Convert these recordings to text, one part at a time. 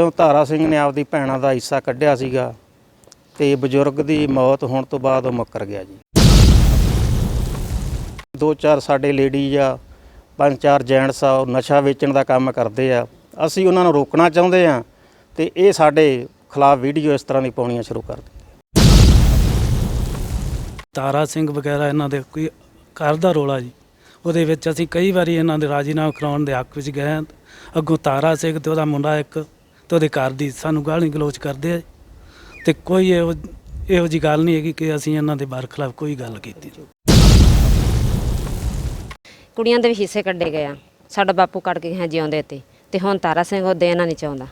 ਕਿਉਂ ਧਾਰਾ ਸਿੰਘ ਨੇ ਆਪਦੀ ਭੈਣਾਂ ਦਾ ਹਿੱਸਾ ਕੱਢਿਆ ਸੀਗਾ ਤੇ ਬਜ਼ੁਰਗ ਦੀ ਮੌਤ ਹੋਣ ਤੋਂ ਬਾਅਦ ਉਹ ਮੁੱਕਰ ਗਿਆ ਜੀ। ਦੋ ਚਾਰ ਸਾਡੇ ਲੇਡੀਜ਼ ਆ, ਪੰਜ ਚਾਰ ਜੈਂਟਸ ਆ, ਉਹ ਨਸ਼ਾ ਵੇਚਣ ਦਾ ਕੰਮ ਕਰਦੇ ਆ। ਅਸੀਂ ਉਹਨਾਂ ਨੂੰ ਰੋਕਣਾ ਚਾਹੁੰਦੇ ਆ ਤੇ ਇਹ ਸਾਡੇ ਖਿਲਾਫ ਵੀਡੀਓ ਇਸ ਤਰ੍ਹਾਂ ਦੀ ਪਾਉਣੀਆਂ ਸ਼ੁਰੂ ਕਰ ਦਿੱਤੀਆਂ। ਤਾਰਾ ਸਿੰਘ ਵਗੈਰਾ ਇਹਨਾਂ ਦੇ ਕੋਈ ਘਰ ਦਾ ਰੋਲਾ ਜੀ। ਉਹਦੇ ਵਿੱਚ ਅਸੀਂ ਕਈ ਵਾਰੀ ਇਹਨਾਂ ਦੇ ਰਾਜੀਨਾਮਾ ਕਰਾਉਣ ਦੇ ਹੱਕ ਵਿੱਚ ਗਏ ਹਾਂ। ਅੱਗੋਂ ਤਾਰਾ ਸਿੰਘ ਤੇ ਉਹਦਾ ਮੁੰਡਾ ਇੱਕ ਤੇ ਉਹਦੇ ਘਰ ਦੀ ਸਾਨੂੰ ਗਾਲੀ ਗਲੋਚ ਕਰਦੇ ਆ ਤੇ ਕੋਈ ਇਹੋ ਇਹੋ ਜੀ ਗੱਲ ਨਹੀਂ ਹੈਗੀ ਕਿ ਅਸੀਂ ਇਹਨਾਂ ਦੇ ਬਰਖਲਾਫ ਕੋਈ ਗੱਲ ਕੀਤੀ ਕੁੜੀਆਂ ਦੇ ਵੀ ਹਿੱਸੇ ਕੱਢੇ ਗਏ ਆ। ਸਾਡਾ ਬਾਪੂ ਕੱਢ ਕੇ ਹੈ ਜਿਉਂਦੇ ਤੇ। ਤੇ ਹੁਣ ਤਾਰਾ ਸਿੰਘ ਉਹ ਦੇਣਾ ਨਹੀਂ ਚਾਹੁੰਦਾ।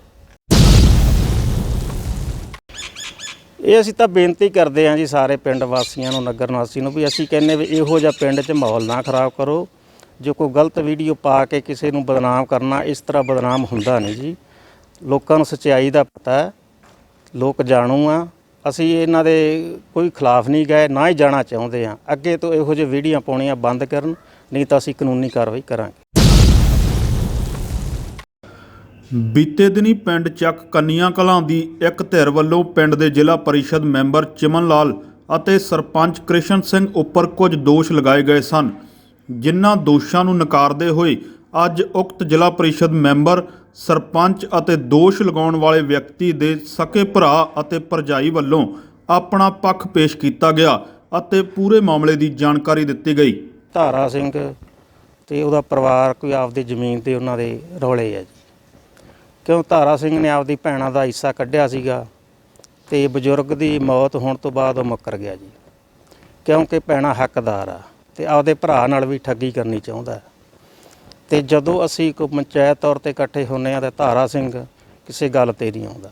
ਇਹ ਅਸੀਂ ਤਾਂ ਬੇਨਤੀ ਕਰਦੇ ਹਾਂ ਜੀ ਸਾਰੇ ਪਿੰਡ ਵਾਸੀਆਂ ਨੂੰ ਨਗਰ ਨਿਵਾਸੀ ਨੂੰ ਵੀ ਅਸੀਂ ਕਹਿੰਨੇ ਵੀ ਇਹੋ ਜਿਹਾ ਪਿੰਡ 'ਚ ਮਾਹੌਲ ਨਾ ਖਰਾਬ ਕਰੋ। ਜੋ ਕੋਈ ਗਲਤ ਵੀਡੀਓ ਪਾ ਕੇ ਕਿਸੇ ਨੂੰ ਬਦਨਾਮ ਕਰਨਾ ਇਸ ਤਰ੍ਹਾਂ ਬਦਨਾਮ ਹੁੰਦਾ ਨਹੀਂ ਜੀ। ਲੋਕਾਂ ਨੂੰ ਸੱਚਾਈ ਦਾ ਪਤਾ ਹੈ, ਲੋਕ ਜਾਣੂ ਆ। ਅਸੀਂ ਇਹਨਾਂ ਦੇ ਕੋਈ ਖਿਲਾਫ ਨਹੀਂ ਗਏ, ਨਾ ਹੀ ਜਾਣਾ ਚਾਹੁੰਦੇ ਆ। ਅੱਗੇ ਤੋਂ ਇਹੋ ਜਿਹੇ ਵੀਡੀਓ ਪਾਉਣੀਆਂ ਬੰਦ ਕਰਨ, ਨਹੀਂ ਤਾਂ ਅਸੀਂ ਕਾਨੂੰਨੀ ਕਾਰਵਾਈ ਕਰਾਂਗੇ। ਬੀਤੇ ਦਿਨੀ ਪਿੰਡ ਚੱਕ ਕੰਨੀਆਂ ਕਲਾਂ ਦੀ ਇੱਕ ਧਿਰ ਵੱਲੋਂ ਪਿੰਡ ਦੇ ਜ਼ਿਲ੍ਹਾ ਪਰਿਸ਼ਦ ਮੈਂਬਰ ਚਮਨ ਲਾਲ ਅਤੇ ਸਰਪੰਚ ਕ੍ਰਿਸ਼ਨ ਸਿੰਘ ਉੱਪਰ ਕੁਝ ਦੋਸ਼ ਲਗਾਏ ਗਏ ਸਨ, ਜਿਨ੍ਹਾਂ ਦੋਸ਼ਾਂ ਨੂੰ ਨਕਾਰਦੇ ਹੋਏ ਅੱਜ ਉਕਤ ਜ਼ਿਲ੍ਹਾ ਪਰਿਸ਼ਦ ਮੈਂਬਰ, ਸਰਪੰਚ ਅਤੇ ਦੋਸ਼ ਲਗਾਉਣ ਵਾਲੇ ਵਿਅਕਤੀ ਦੇ ਸਕੇ ਭਰਾ ਅਤੇ ਭਰਜਾਈ ਵੱਲੋਂ ਆਪਣਾ ਪੱਖ ਪੇਸ਼ ਕੀਤਾ ਗਿਆ ਅਤੇ ਪੂਰੇ ਮਾਮਲੇ ਦੀ ਜਾਣਕਾਰੀ ਦਿੱਤੀ ਗਈ। ਧਾਰਾ ਸਿੰਘ ਤੇ ਉਹਦਾ ਪਰਿਵਾਰ ਕੋਈ ਆਪਦੀ ਜ਼ਮੀਨ ਤੇ ਉਹਨਾਂ ਦੇ ਰੌਲੇ ਹੈ ਜੀ। ਕਿਉਂ ਧਾਰਾ ਸਿੰਘ ਨੇ ਆਪਦੀ ਭੈਣਾਂ ਦਾ ਹਿੱਸਾ ਕੱਢਿਆ ਸੀਗਾ ਤੇ ਬਜ਼ੁਰਗ ਦੀ ਮੌਤ ਹੋਣ ਤੋਂ ਬਾਅਦ ਉਹ ਮੁੱਕਰ ਗਿਆ ਜੀ। ਕਿਉਂਕਿ ਭੈਣਾਂ ਹੱਕਦਾਰ ਆ ਤੇ ਆਪਦੇ ਭਰਾ ਨਾਲ ਵੀ ਠੱਗੀ ਕਰਨੀ ਚਾਹੁੰਦਾ। ਹੈ। ਤੇ ਜਦੋਂ ਅਸੀਂ ਕੋਈ ਪੰਚਾਇਤ ਤੌਰ ਤੇ ਇਕੱਠੇ ਹੁੰਨੇ ਆ ਤਾਂ ਧਾਰਾ ਸਿੰਘ ਕਿਸੇ ਗੱਲ ਤੇ ਨਹੀਂ ਆਉਂਦਾ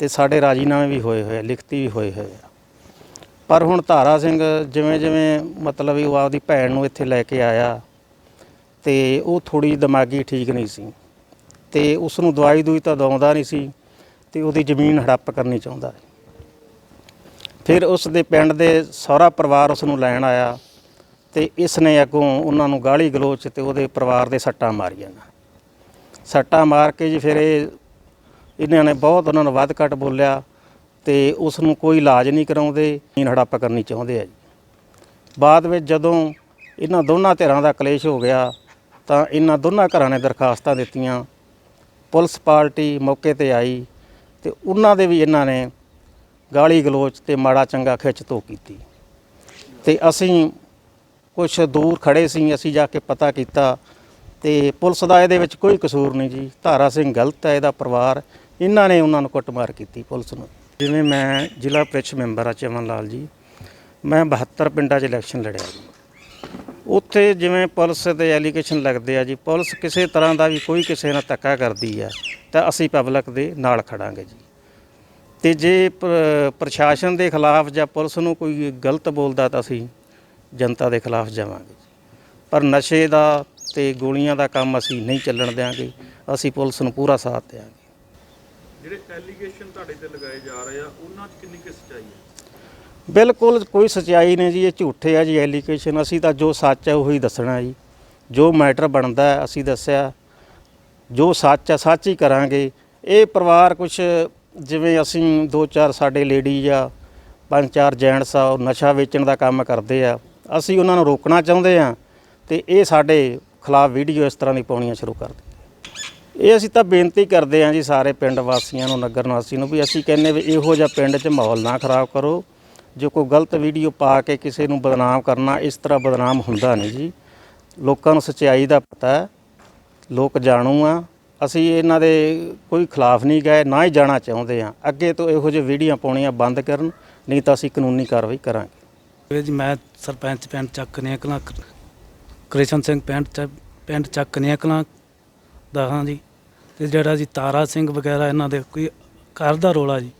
ਤੇ ਸਾਡੇ ਰਾਜੀਨਾਮੇ ਵੀ ਹੋਏ ਹੋਏ ਆ, ਲਿਖਤੀ ਵੀ ਹੋਏ ਹੋਏ ਆ। ਪਰ ਹੁਣ ਧਾਰਾ ਸਿੰਘ ਜਿਵੇਂ ਜਿਵੇਂ ਮਤਲਬ ਉਹ ਆਪਦੀ ਭੈਣ ਨੂੰ ਇੱਥੇ ਲੈ ਕੇ ਆਇਆ ਤੇ ਉਹ ਥੋੜੀ ਦਿਮਾਗੀ ਠੀਕ ਨਹੀਂ ਸੀ ਤੇ ਉਸ ਨੂੰ ਦਵਾਈ ਦੂਈ ਤਾਂ ਦਵਾਉਂਦਾ ਨਹੀਂ ਸੀ ਤੇ ਉਹਦੀ ਜ਼ਮੀਨ ਹੜੱਪ ਕਰਨੀ ਚਾਹੁੰਦਾ ਫਿਰ ਉਸ ਦੇ ਪਿੰਡ ਦੇ ਸਹੁਰਾ ਪਰਿਵਾਰ ਉਸ ਨੂੰ ਲੈਣ ਆਇਆ। ਤੇ ਇਸ ਨੇ ਅੱਗੋਂ ਉਹਨਾਂ ਨੂੰ ਗਾਲੀ ਗਲੋਚ ਤੇ ਉਹਦੇ ਪਰਿਵਾਰ ਦੇ ਸੱਟਾਂ ਮਾਰੀਆਂ ਸੱਟਾਂ ਮਾਰ ਕੇ ਜੀ ਫਿਰ ਇਹ ਇਹਨਾਂ ਨੇ ਬਹੁਤ ਉਹਨਾਂ ਨੂੰ ਵੱਧ ਘੱਟ ਬੋਲਿਆ ਤੇ ਉਸ ਨੂੰ ਕੋਈ ਇਲਾਜ ਨਹੀਂ ਕਰਾਉਂਦੇ ਜ਼ਮੀਨ ਹੜੱਪ ਕਰਨੀ ਚਾਹੁੰਦੇ ਆ ਜੀ। ਬਾਅਦ ਵਿੱਚ ਜਦੋਂ ਇਹਨਾਂ ਦੋਨਾਂ ਧਿਰਾਂ ਦਾ ਕਲੇਸ਼ ਹੋ ਗਿਆ ਤਾਂ ਇਹਨਾਂ ਦੋਨਾਂ ਘਰਾਂ ਨੇ ਦਰਖਾਸਤਾਂ ਦਿੱਤੀਆਂ। ਪੁਲਿਸ ਪਾਰਟੀ ਮੌਕੇ ਤੇ ਆਈ ਤੇ ਉਹਨਾਂ ਦੇ ਵੀ ਇਹਨਾਂ ਨੇ ਗਾਲੀ ਗਲੋਚ ਤੇ ਮਾੜਾ ਚੰਗਾ ਖਿੱਚ ਧੋ ਕੀਤੀ। ਤੇ ਅਸੀਂ ਕੁਝ ਦੂਰ ਖੜੇ ਸੀ, ਅਸੀਂ ਜਾ ਕੇ ਪਤਾ ਕੀਤਾ ਤੇ ਪੁਲਿਸ ਦਾ ਇਹਦੇ ਵਿੱਚ ਕੋਈ ਕਸੂਰ ਨਹੀਂ ਜੀ। ਧਾਰਾ ਸਿੰਘ ਗਲਤ ਹੈ, ਇਹਦਾ ਪਰਿਵਾਰ। ਇਹਨਾਂ ਨੇ ਉਹਨਾਂ ਨੂੰ ਕੁੱਟਮਾਰ ਕੀਤੀ ਪੁਲਿਸ ਨੂੰ। ਜਿਵੇਂ ਮੈਂ ਜ਼ਿਲ੍ਹਾ ਪ੍ਰੀਸ਼ਦ ਮੈਂਬਰ ਆ ਚਮਨ ਲਾਲ ਜੀ। ਮੈਂ 72 ਪਿੰਡਾਂ 'ਚ ਇਲੈਕਸ਼ਨ ਲੜਿਆ ਜੀ। ਉੱਥੇ ਜਿਵੇਂ ਪੁਲਿਸ ਦੇ ਐਲੀਗੇਸ਼ਨ ਲੱਗਦੇ ਆ ਜੀ, ਪੁਲਿਸ ਕਿਸੇ ਤਰ੍ਹਾਂ ਦਾ ਵੀ ਕੋਈ ਕਿਸੇ ਨਾਲ ਧੱਕਾ ਕਰਦੀ ਆ, ਤਾਂ ਅਸੀਂ ਪਬਲਿਕ ਦੇ ਨਾਲ ਖੜਾਂਗੇ ਜੀ। ਤੇ ਜੇ ਪ- ਪ੍ਰਸ਼ਾਸਨ ਦੇ ਖਿਲਾਫ ਜਾਂ ਪੁਲਿਸ ਨੂੰ ਕੋਈ ਗਲਤ ਬੋਲਦਾ ਤਾਂ ਅਸੀਂ ਜਨਤਾ ਦੇ ਖਿਲਾਫ ਜਾਵਾਂਗੇ ਪਰ ਨਸ਼ੇ ਦਾ ਤੇ ਗੋਲੀਆਂ ਦਾ ਕੰਮ ਅਸੀਂ ਨਹੀਂ ਚੱਲਣ ਦਿਆਂਗੇ। ਅਸੀਂ ਪੁਲਿਸ ਨੂੰ ਪੂਰਾ ਸਾਥ ਦਿਆਂਗੇ। ਜਿਹੜੇ ਐਲੀਗੇਸ਼ਨ ਤੁਹਾਡੇ ਤੇ ਲਗਾਏ ਜਾ ਰਹੇ ਆ ਉਹਨਾਂ 'ਚ ਕਿੰਨੀ ਕਿ ਸੱਚਾਈ ਹੈ? ਬਿਲਕੁਲ ਕੋਈ ਸਚਾਈ ਨਹੀਂ ਜੀ ਇਹ ਝੂਠੇ ਆ ਜੀ ਐਲੀਗੇਸ਼ਨ ਅਸੀਂ ਤਾਂ ਜੋ ਸੱਚ ਹੈ ਉਹੀ ਦੱਸਣਾ ਜੀ। ਜੋ ਮੈਟਰ ਬਣਦਾ ਅਸੀਂ ਦੱਸਿਆ। ਜੋ ਸੱਚ ਹੈ ਸੱਚ ਹੀ ਕਰਾਂਗੇ। ਇਹ ਪਰਿਵਾਰ ਕੁਝ ਜਿਵੇਂ ਅਸੀਂ ਦੋ ਚਾਰ ਸਾਡੇ ਲੇਡੀਜ਼ ਆ ਪੰਜ ਚਾਰ ਜੈਂਟਸ ਆ ਉਹ ਨਸ਼ਾ ਵੇਚਣ ਦਾ ਕੰਮ ਕਰਦੇ ਆ। ਅਸੀਂ ਉਹਨਾਂ ਨੂੰ ਰੋਕਣਾ ਚਾਹੁੰਦੇ ਆ ਤੇ ਇਹ ਸਾਡੇ ਖਿਲਾਫ ਵੀਡੀਓ ਇਸ ਤਰ੍ਹਾਂ ਦੀ ਪਾਉਣੀਆਂ ਸ਼ੁਰੂ ਕਰ ਦਿੱਤੀਆਂ। ਇਹ ਅਸੀਂ ਤਾਂ ਬੇਨਤੀ ਕਰਦੇ ਹਾਂ ਜੀ ਸਾਰੇ ਪਿੰਡ ਵਾਸੀਆਂ ਨੂੰ, ਨਗਰ ਨਿਵਾਸੀ ਨੂੰ ਵੀ ਅਸੀਂ ਕਹਿੰਨੇ ਵੀ ਇਹੋ ਜਿਹਾ ਪਿੰਡ 'ਚ ਮਾਹੌਲ ਨਾ ਖਰਾਬ ਕਰੋ। ਜੋ ਕੋਈ ਗਲਤ ਵੀਡੀਓ ਪਾ ਕੇ ਕਿਸੇ ਨੂੰ ਬਦਨਾਮ ਕਰਨਾ, ਇਸ ਤਰ੍ਹਾਂ ਬਦਨਾਮ ਹੁੰਦਾ ਨਹੀਂ ਜੀ। ਲੋਕਾਂ ਨੂੰ ਸੱਚਾਈ ਦਾ ਪਤਾ ਹੈ, ਲੋਕ ਜਾਣੂ ਆ। ਅਸੀਂ ਇਹਨਾਂ ਦੇ ਕੋਈ ਖਿਲਾਫ ਨਹੀਂ ਗਏ, ਨਾ ਹੀ ਜਾਣਾ ਚਾਹੁੰਦੇ ਆ ਅੱਗੇ ਤੋਂ ਇਹੋ ਜਿਹੇ ਵੀਡੀਓ ਪਾਉਣੀਆਂ ਬੰਦ ਕਰਨ, ਨਹੀਂ ਤਾਂ ਅਸੀਂ ਕਾਨੂੰਨੀ ਕਾਰਵਾਈ ਕਰਾਂਗੇ। ਇਹ ਜੀ, ਮੈਂ ਸਰਪੰਚ ਪਿੰਡ ਚੱਕ ਨਿਕਲਾਂ ਕ੍ਰਿਸ਼ਨ ਸਿੰਘ ਪਿੰਡ ਚ, ਪਿੰਡ ਚੱਕ ਨਿਕਲਾਂ ਦਾ ਹਾਂ ਜੀ। ਤੇ ਜਿਹੜਾ ਜੀ ਤਾਰਾ ਸਿੰਘ ਵਗੈਰਾ ਇਹਨਾਂ ਦੇ ਕੋਈ ਘਰ ਦਾ ਰੋਲਾ ਜੀ,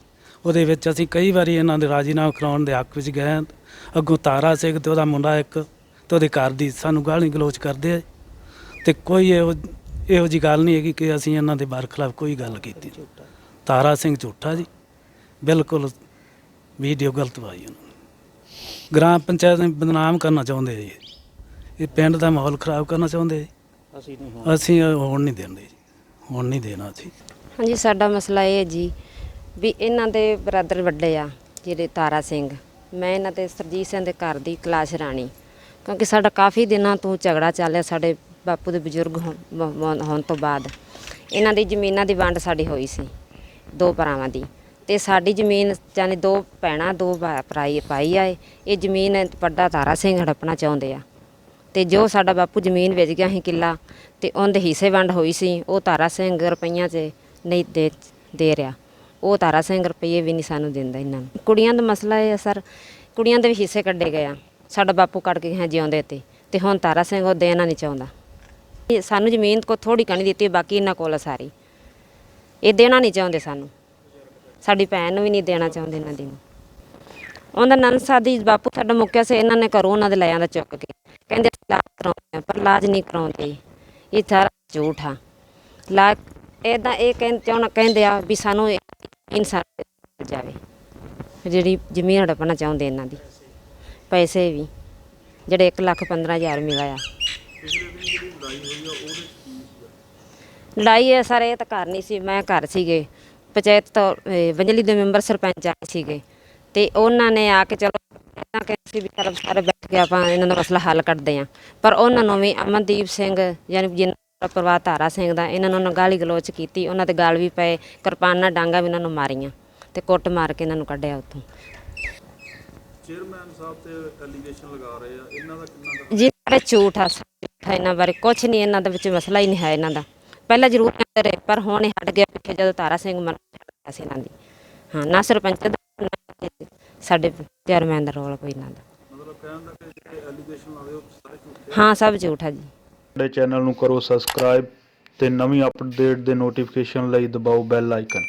ਉਹਦੇ ਵਿੱਚ ਅਸੀਂ ਕਈ ਵਾਰੀ ਇਹਨਾਂ ਦੇ ਰਾਜੀਨਾਮਾ ਕਰਾਉਣ ਦੇ ਹੱਕ ਵਿੱਚ ਗਏ ਹਾਂ। ਅੱਗੋਂ ਤਾਰਾ ਸਿੰਘ ਤੇ ਉਹਦਾ ਮੁੰਡਾ ਇੱਕ ਤੇ ਉਹਦੇ ਘਰ ਦੀ ਸਾਨੂੰ ਗਾਲੀ ਗਲੋਚ ਕਰਦੇ ਆ ਤੇ ਕੋਈ ਇਹੋ ਇਹੋ ਜੀ ਗੱਲ ਨਹੀਂ ਹੈਗੀ ਕਿ ਅਸੀਂ ਇਹਨਾਂ ਦੇ ਬਰਖਲਾਫ ਕੋਈ ਗੱਲ ਕੀਤੀ ਤਾਰਾ ਸਿੰਘ ਝੂਠਾ ਜੀ। ਬਿਲਕੁਲ ਵੀਡੀਓ ਗਲਤ ਪਾਈ ਉਹਨਾਂ। ਨੇ ਗ੍ਰਾਮ ਪੰਚਾਇਤ ਨੂੰ ਬਦਨਾਮ ਕਰਨਾ ਚਾਹੁੰਦੇ ਆ ਜੀ। ਇਹ ਪਿੰਡ ਦਾ ਮਾਹੌਲ ਖਰਾਬ ਕਰਨਾ ਚਾਹੁੰਦੇ ਆ। ਅਸੀਂ ਨਹੀਂ ਅਸੀਂ ਹੋਣ ਨਹੀਂ ਦਿੰਦੇ ਜੀ। ਹੁਣ ਨਹੀਂ ਦੇਣਾ ਅਸੀਂ। ਹਾਂਜੀ ਸਾਡਾ ਮਸਲਾ ਇਹ ਹੈ ਜੀ ਵੀ ਇਹਨਾਂ ਦੇ ਬ੍ਰਦਰ ਵੱਡੇ ਆ ਜਿਹੜੇ ਤਾਰਾ ਸਿੰਘ। ਮੈਂ ਇਹਨਾਂ ਤੇ ਸਰਜੀਤ ਸਿੰਘ ਦੇ ਘਰ ਦੀ ਕਲਾਸ਼ ਰਾਣੀ। ਕਿਉਂਕਿ ਸਾਡਾ ਕਾਫੀ ਦਿਨਾਂ ਤੋਂ ਝਗੜਾ ਚੱਲਿਆ ਸਾਡੇ ਬਾਪੂ ਦੇ ਬਜ਼ੁਰਗ ਹੋਣ ਤੋਂ ਬਾਅਦ। ਇਹਨਾਂ ਦੀ ਜ਼ਮੀਨਾਂ ਦੀ ਵੰਡ ਸਾਡੀ ਹੋਈ ਸੀ ਦੋ ਭਰਾਵਾਂ ਦੀ। ਤੇ ਸਾਡੀ ਜ਼ਮੀਨ ਜਾਨੀ ਦੋ ਭੈਣਾਂ, ਦੋ ਭਾ- ਭਰਾਈ ਪਾਈ ਆਏ ਇਹ। ਇਹ ਜ਼ਮੀਨ ਵੱਡਾ ਤਾਰਾ ਸਿੰਘ ਹੜਪਣਾ ਚਾਹੁੰਦੇ ਆ। ਤੇ ਜੋ ਸਾਡਾ ਬਾਪੂ ਜ਼ਮੀਨ ਵੇਚ ਗਿਆ ਸੀ ਕਿੱਲਾ, ਤੇ ਉਹਦੇ ਹਿੱਸੇ ਵੰਡ ਹੋਈ ਸੀ, ਉਹ ਤਾਰਾ ਸਿੰਘ ਰੁਪਈਆਂ 'ਚ ਨਹੀਂ ਦੇ ਦੇ ਰਿਹਾ। ਉਹ ਤਾਰਾ ਸਿੰਘ ਰੁਪਈਏ ਵੀ ਨਹੀਂ ਸਾਨੂੰ ਦਿੰਦਾ ਇਹਨਾਂ ਨੂੰ। ਕੁੜੀਆਂ ਦਾ ਮਸਲਾ ਇਹ ਹੈ ਸਰ, ਕੁੜੀਆਂ ਦੇ ਵੀ ਹਿੱਸੇ ਕੱਢੇ ਗਏ ਆ। ਸਾਡਾ ਬਾਪੂ ਕੱਢ ਕੇ ਹੈ ਜਿਉਂਦੇ ਤੇ ਤੇ ਹੁਣ ਤਾਰਾ ਸਿੰਘ ਉਹ ਦੇਣਾ ਨਹੀਂ ਚਾਹੁੰਦਾ। ਇਹ ਸਾਨੂੰ ਜ਼ਮੀਨ ਕੋ ਥੋੜੀ ਕਣੀ ਦਿੱਤੀ, ਬਾਕੀ ਇਹਨਾਂ ਕੋਲ ਆ ਸਾਰੀ। ਇਹ ਦੇਣਾ ਨਹੀਂ ਚਾਹੁੰਦੇ ਸਾਨੂੰ। ਸਾਡੀ ਭੈਣ ਨੂੰ ਵੀ ਨਹੀਂ ਦੇਣਾ ਚਾਹੁੰਦੇ ਇਹਨਾਂ ਦੀ ਨੂੰ। ਉਹਦਾ ਨਨਸਾ ਦੀ ਬਾਪੂ ਸਾਡਾ ਮੁੱਕਿਆ ਸੀ, ਇਹਨਾਂ ਨੇ ਘਰੋਂ ਉਹਨਾਂ ਦੇ ਲੈ ਆਂਦਾ ਚੁੱਕ ਕੇ ਕਹਿੰਦੇ ਇਲਾਜ ਕਰਾਉਂਦੇ ਪਰ ਇਲਾਜ ਨਹੀਂ ਕਰਾਉਂਦੇ। ਇਹ ਸਾਰਾ ਝੂਠ ਆ। ਲਾ ਇਦਾਂ ਇਹ ਕਹਿੰਦੇ ਚਾਹੁੰਦਾ ਕਹਿੰਦੇ ਆ ਵੀ ਸਾਨੂੰ ਇਨਸਾਫ ਜਾਵੇ। ਜਿਹੜੀ ਜ਼ਮੀਨ ਹੜਪਣਾ ਚਾਹੁੰਦੇ ਇਹਨਾਂ ਦੀ। ਪੈਸੇ ਵੀ, ਜਿਹੜੇ 1 ਲੱਖ 15000 ਮਿਲਿਆ। ਲੜਾਈ ਹੈ ਸਰ, ਇਹ ਤਾਂ ਘਰ ਨਹੀਂ ਸੀ, ਮੈਂ ਘਰ ਸੀਗੇ। ਪੰਚਾਇਤ ਤੋਂ ਇਹ ਵੰਜਲੀ ਦੇ ਮੈਂਬਰ ਸਰਪੰਚ ਆਏ ਸੀਗੇ। ਤੇ ਉਹਨਾਂ ਨੇ ਆ ਕੇ ਚਲੋ ਇਹਨਾਂ ਕਹਿੰਦੇ ਸੀ ਵੀ ਚਲੋ ਸਾਰੇ ਬੈਠ ਕੇ ਆਪਾਂ ਇਹਨਾਂ ਦਾ ਮਸਲਾ ਹੱਲ ਕੱਢਦੇ ਆਂ ਪਰ ਉਹਨਾਂ ਨੂੰ ਵੀ ਅਮਨਦੀਪ ਸਿੰਘ ਯਾਨੀ ਜਿਨ੍ਹਾਂ ਦਾ ਪਰਿਵਾਰ ਧਾਰਾ ਸਿੰਘ ਦਾ ਇਹਨਾਂ ਨੂੰ ਗਾਲੀ ਗਲੋਚ ਕੀਤੀ ਉਹਨਾਂ ਤੇ ਗਾਲ ਵੀ ਪਏ ਕਿਰਪਾਨਾਂ ਡਾਂਗਾ ਵੀ ਇਹਨਾਂ ਨੂੰ ਮਾਰੀਆਂ ਤੇ ਕੁੱਟ ਮਾਰ ਕੇ ਇਹਨਾਂ ਨੂੰ ਕੱਢਿਆ ਉੱਥੋਂ। ਚੇਅਰਮੈਨ ਸਾਹਿਬ ਤੇ ਐਲੀਗੇਸ਼ਨ ਲਗਾ ਰਹੇ ਆ ਇਹਨਾਂ ਦਾ ਕਿੰਨਾ ਜੀ ਝੂਠ ਆ ਸਭ ਝੂਠ ਆ ਇਹਨਾਂ ਬਾਰੇ ਕੁਝ ਨਹੀਂ ਇਹਨਾਂ ਦੇ ਵਿੱਚ ਮਸਲਾ ਹੀ ਨਹੀਂ ਹੈ ਇਹਨਾਂ ਦਾ। ਪਹਿਲਾਂ ਜ਼ਰੂਰ ਕਹਿੰਦੇ ਰਹੇ ਪਰ ਹੁਣ ਇਹ ਹਟ ਗਿਆ। ਪਿੱਛੇ ਜਦੋਂ ਤਾਰਾ ਸਿੰਘ ਮਰ ਗਿਆ ਸੀ ਇਹਨਾਂ ਦੀ ਹਾਂ ਨਾ ਸਰਪੰਚ ਦਾ ਨਾ ਸਾਡੇ ਚੇਅਰਮੈਨ ਦਾ ਰੋਲ ਕੋਈ ਇਹਨਾਂ ਦਾ ਮਤਲਬ ਕਹਿਣ ਦਾ ਕਿ ਐਲੀਗੇਸ਼ਨ ਲਾਵੇ ਉਹ ਸਾਰੇ ਝੂਠੇ ਹਾਂ ਸਭ ਝੂਠ ਜੀ। ਸਾਡੇ ਚੈਨਲ ਨੂੰ ਕਰੋ ਸਬਸਕ੍ਰਾਈਬ ਤੇ ਨਵੀਂ ਅਪਡੇਟ ਦੇ ਨੋਟੀਫਿਕੇਸ਼ਨ ਲਈ ਦਬਾਓ ਬੈਲ ਆਈਕਨ